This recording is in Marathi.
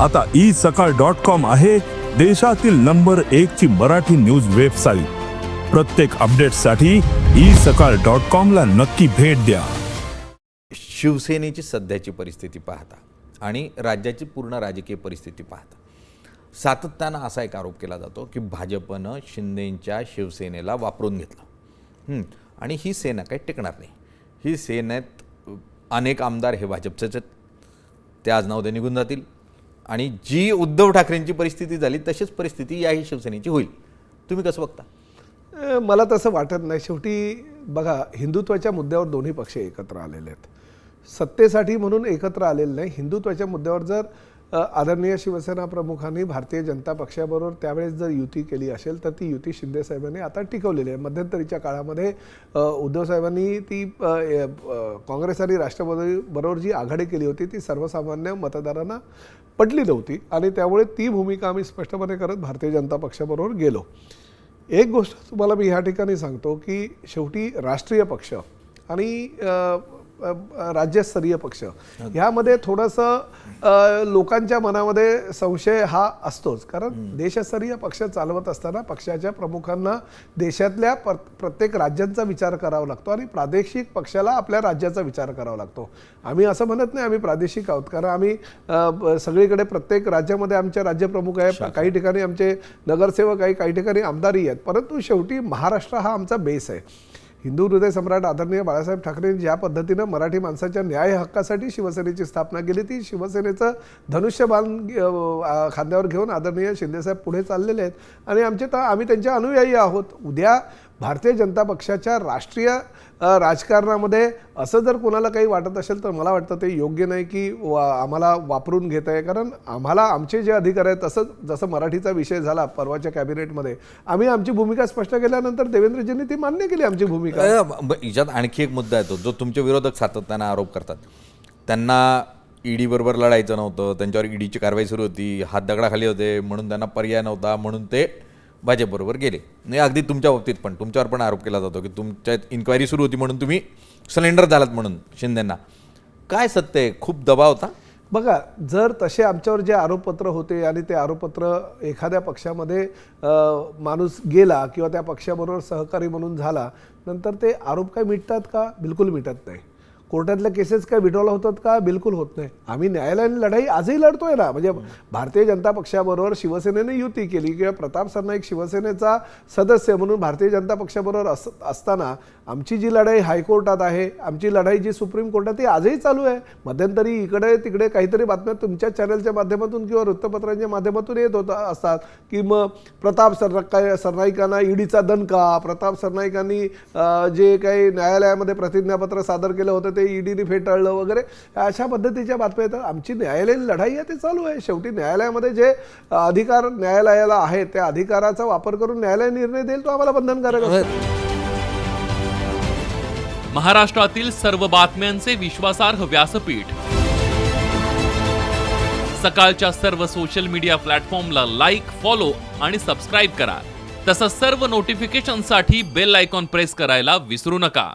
आता ई सकाळ डॉट कॉम आहे देशातील नंबर एक ची मराठी न्यूज वेबसाईट. प्रत्येक अपडेटसाठी ई सकाळ डॉट कॉमला नक्की भेट द्या. शिवसेनेची सध्याची परिस्थिती पाहता आणि राज्याची पूर्ण राजकीय परिस्थिती पाहता. सातत्यानं असा एक आरोप केला जातो की भाजपनं शिंदेंच्या शिवसेनेला वापरून घेतलं. आणि ही सेना काही टिकणार नाही. ही सेनेत अनेक आमदार हे भाजपचेच आहेत. ते आज नाव ते निघून जातील. आणि जी उद्धव ठाकरेंची परिस्थिती झाली तशीच परिस्थिती याही शिवसेनेची होईल. तुम्ही कसं बघता? मला तसं वाटत नाही. शेवटी बघा हिंदुत्वाच्या मुद्द्यावर दोन्ही पक्ष एकत्र आलेले आहेत. सत्तेसाठी म्हणून एकत्र आलेले नाही. हिंदुत्वाच्या मुद्द्यावर जर आदरणीय शिवसेना प्रमुखांनी भारतीय जनता पक्षाबरोबर त्यावेळेस जर युती केली असेल तर ती युती शिंदे साहेबांनी आता टिकवलेली आहे. मध्यंतरीच्या काळामध्ये उद्धवसाहेबांनी ती काँग्रेस आणि राष्ट्रवादी बरोबर जी आघाडी केली होती. ती सर्वसामान्य मतदारांना पटली नव्हती आणि त्यामुळे ती भूमिका आम्ही स्पष्टपणे करत भारतीय जनता पक्षाबरोबर गेलो. एक गोष्ट तुम्हाला मी ह्या ठिकाणी सांगतो की शेवटी राष्ट्रीय पक्ष आणि राज्यस्तरीय पक्ष. ह्यामध्ये थोडंसं लोकांच्या मनामध्ये संशय हा असतोच. कारण देशस्तरीय पक्ष चालवत असताना पक्षाच्या प्रमुखांना देशातल्या प्र प्रत्येक राज्यांचा विचार करावा लागतो आणि प्रादेशिक पक्षाला आपल्या राज्याचा विचार करावा लागतो. आम्ही असं म्हणत नाही आम्ही प्रादेशिक आहोत. कारण आम्ही सगळीकडे प्रत्येक राज्यामध्ये आमचे राज्यप्रमुख आहे काही ठिकाणी आमचे नगरसेवक आहे काही ठिकाणी आमदारही आहेत. परंतु शेवटी महाराष्ट्र हा आमचा बेस आहे. हिंदू हृदय सम्राट आदरणीय बाळासाहेब ठाकरे ज्या पद्धतीनं मराठी माणसाच्या न्याय हक्कासाठी शिवसेनेची स्थापना केली ती शिवसेनेचं धनुष्यबाण खांद्यावर घेऊन आदरणीय शिंदेसाहेब पुढे चाललेले आहेत. आणि आमचे तर आम्ही त्यांच्या अनुयायी आहोत. उद्या भारतीय जनता पक्षाच्या राष्ट्रीय राजकारणामध्ये असं जर कोणाला काही वाटत असेल तर मला वाटतं ते योग्य नाही की वा आम्हाला वापरून घेत आहे. कारण आम्हाला आमचे जे अधिकार आहेत तसंच जसं मराठीचा विषय झाला परवाच्या कॅबिनेटमध्ये आम्ही आमची भूमिका स्पष्ट केल्यानंतर देवेंद्रजींनी ती मान्य केली आमची भूमिका. याच्यात आणखी एक मुद्दा येतो जो तुमचे विरोधक सातत्यानं आरोप करतात. त्यांना ईडी बरोबर लढायचं नव्हतं त्यांच्यावर ईडीची कारवाई सुरू होती हात दगडाखाली होते म्हणून त्यांना पर्याय नव्हता म्हणून ते भाजपबरोबर गेले. नाही अगदी तुमच्या बाबतीत पण. तुमच्यावर पण आरोप केला जातो की तुमच्यात इन्क्वायरी सुरू होती म्हणून तुम्ही सिलेंडर झालात म्हणून शिंदेंना. काय सत्य आहे? खूप दबाव होता? बघा जर तसे आमच्यावर जे आरोपपत्र होते आणि ते आरोपपत्र एखाद्या पक्षामध्ये माणूस गेला किंवा त्या पक्षाबरोबर सहकारी म्हणून झाला नंतर ते आरोप काय मिटतात का? बिलकुल मिटत नाही. कोर्टातल्या केसेस काय विड्रॉल होतात का? बिलकुल होत नाही. आम्ही न्यायालयाने लढाई आजही लढतोय ना. म्हणजे भारतीय जनता पक्षाबरोबर शिवसेनेने युती केली किंवा प्रताप सरनाईक शिवसेनेचा सदस्य म्हणून भारतीय जनता पक्षाबरोबर अस असताना आमची जी लढाई हायकोर्टात आहे आमची लढाई जी सुप्रीम कोर्टात ती आजही चालू आहे. मध्यंतरी इकडे तिकडे काहीतरी बातम्या तुमच्या चॅनलच्या माध्यमातून किंवा वृत्तपत्रांच्या माध्यमातून येत होता असतात की मग प्रताप सरनाईक सरनाईकांना ईडीचा दणका प्रताप सरनाईकांनी जे काही न्यायालयामध्ये प्रतिज्ञापत्र सादर केलं होतं ते ईडीने फेटाळलं वगैरे अशा पद्धतीच्या बातम्या येतात. आमची न्यायालयीन लढाई आहे ते चालू आहे. शेवटी न्यायालयामध्ये जे अधिकार न्यायालयाला आहेत त्या अधिकाराचा वापर करून न्यायालय निर्णय देईल तो आम्हाला बंधनकारक असतो. महाराष्ट्रातील सर्व बातम्यांचे विश्वासार्ह व्यासपीठ. सकाळच्या सर्व सोशल मीडिया प्लॅटफॉर्मला लाईक फॉलो आणि सबस्क्राईब करा. तसंच सर्व नोटिफिकेशनसाठी बेल आयकॉन प्रेस करायला विसरू नका.